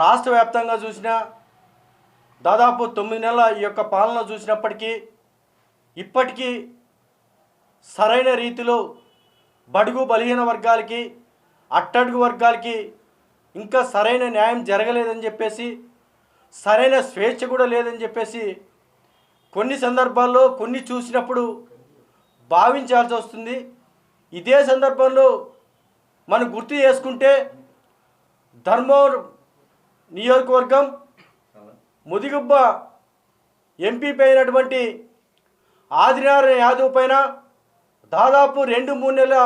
రాష్ట్ర వ్యాప్తంగా చూసినా దాదాపు తొమ్మిది నెలల ఈ యొక్క పాలన చూసినప్పటికీ ఇప్పటికీ సరైన రీతిలో బడుగు బలహీన వర్గాలకి అట్టడుగు వర్గాలకి ఇంకా సరైన న్యాయం జరగలేదని చెప్పేసి సరైన స్వేచ్ఛ కూడా లేదని చెప్పేసి కొన్ని సందర్భాల్లో కొన్ని చూసినప్పుడు భావించాల్సి వస్తుంది. ఇదే సందర్భంలో మనం గుర్తు చేసుకుంటే ధర్మం నియోజకవర్గం ముదిగుబ్బ ఎంపీపీ అయినటువంటి ఆదినారాయణ యాదవ్ పైన దాదాపు రెండు మూడు నెలల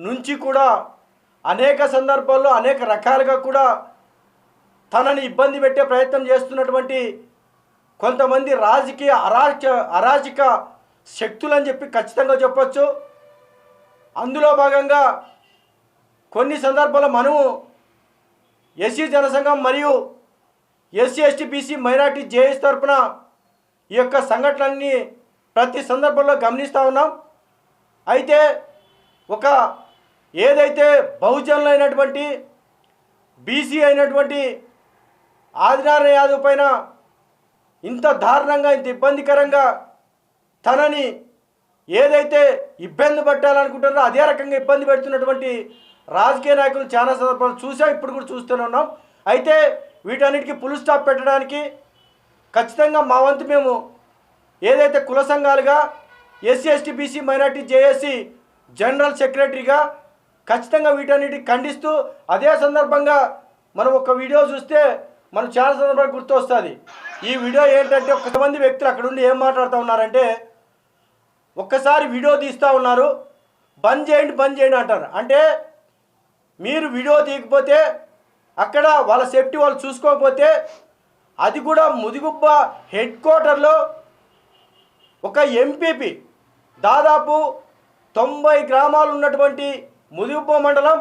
నుంచి కూడా అనేక సందర్భాల్లో అనేక రకాలుగా కూడా తనని ఇబ్బంది పెట్టే ప్రయత్నం చేస్తున్నటువంటి కొంతమంది రాజకీయ అరాచ అరాచక శక్తులని చెప్పి ఖచ్చితంగా చెప్పచ్చు. అందులో భాగంగా కొన్ని సందర్భాల్లో మనము ఎస్సీ జనసంఘం మరియు SC ST BC minority JS తరఫున ఈ యొక్క సంఘటనలన్నీ ప్రతి సందర్భంలో గమనిస్తూ ఉన్నాం. అయితే ఒక ఏదైతే బహుజనులు అయినటువంటి బీసీ అయినటువంటి ఆదినారాయణ యాదవ్ పైన ఇంత దారుణంగా ఇంత ఇబ్బందికరంగా తనని ఏదైతే ఇబ్బంది పెట్టాలనుకుంటారో అదే రకంగా ఇబ్బంది పెడుతున్నటువంటి రాజకీయ నాయకులు చాలా సందర్భాలు చూసాం ఇప్పుడు కూడా చూస్తూనే ఉన్నాం. అయితే వీటన్నిటికీ పులు స్టాప్ పెట్టడానికి ఖచ్చితంగా మా వంతు మేము ఏదైతే కుల సంఘాలుగా SC ST BC minority JAC general సెక్రటరీగా ఖచ్చితంగా వీటన్నిటిని ఖండిస్తూ అదే సందర్భంగా మనం ఒక వీడియో చూస్తే మనం చాలా సందర్భాలు గుర్తు వస్తుంది ఈ వీడియో ఏంటంటే ఒక మంది వ్యక్తులు అక్కడ ఉండి ఏం మాట్లాడుతూ ఉన్నారంటే ఒక్కసారి వీడియో తీస్తూ ఉన్నారు. బంద్ చేయండి బంద్ చేయండి అంటారు. అంటే మీరు వీడియో తీయకపోతే అక్కడ వాళ్ళ సేఫ్టీ వాళ్ళు చూసుకోకపోతే అది కూడా ముదిగుబ్బ హెడ్ క్వార్టర్లో ఒక ఎంపీపీ దాదాపు తొంభై గ్రామాలు ఉన్నటువంటి ముదిగుబ్బ మండలం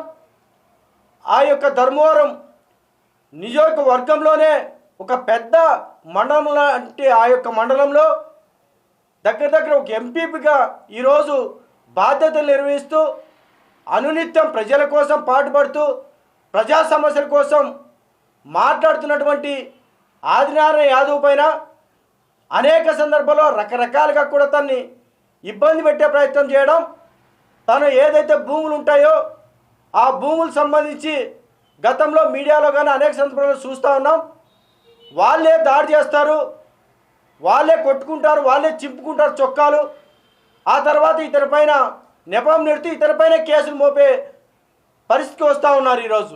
ఆ యొక్క ధర్మవరం నియోజకవర్గంలోనే ఒక పెద్ద మండలం లాంటి ఆ యొక్క మండలంలో దగ్గర దగ్గర ఒక ఎంపీపీగా ఈరోజు బాధ్యతలు నిర్వహిస్తూ అనునిత్యం ప్రజల కోసం పాటుపడుతూ ప్రజా సమస్యల కోసం మాట్లాడుతున్నటువంటి ఆదినారాయణ యాదవ్ పైన అనేక సందర్భాల్లో రకరకాలుగా కూడా తన్ని ఇబ్బంది పెట్టే ప్రయత్నం చేయడం తను ఏదైతే భూములు ఉంటాయో ఆ భూములు సంబంధించి గతంలో మీడియాలో కానీ అనేక సందర్భాల్లో చూస్తూ ఉన్నాం. వాళ్ళే దాడి చేస్తారు. వాళ్ళే కొట్టుకుంటారు వాళ్ళే చింపుకుంటారు చొక్కాలు. ఆ తర్వాత ఇతని పైన నెపం నెడుతూ ఇతని పైన కేసులు మోపే పరిస్థితికి వస్తూ ఉన్నారు ఈరోజు.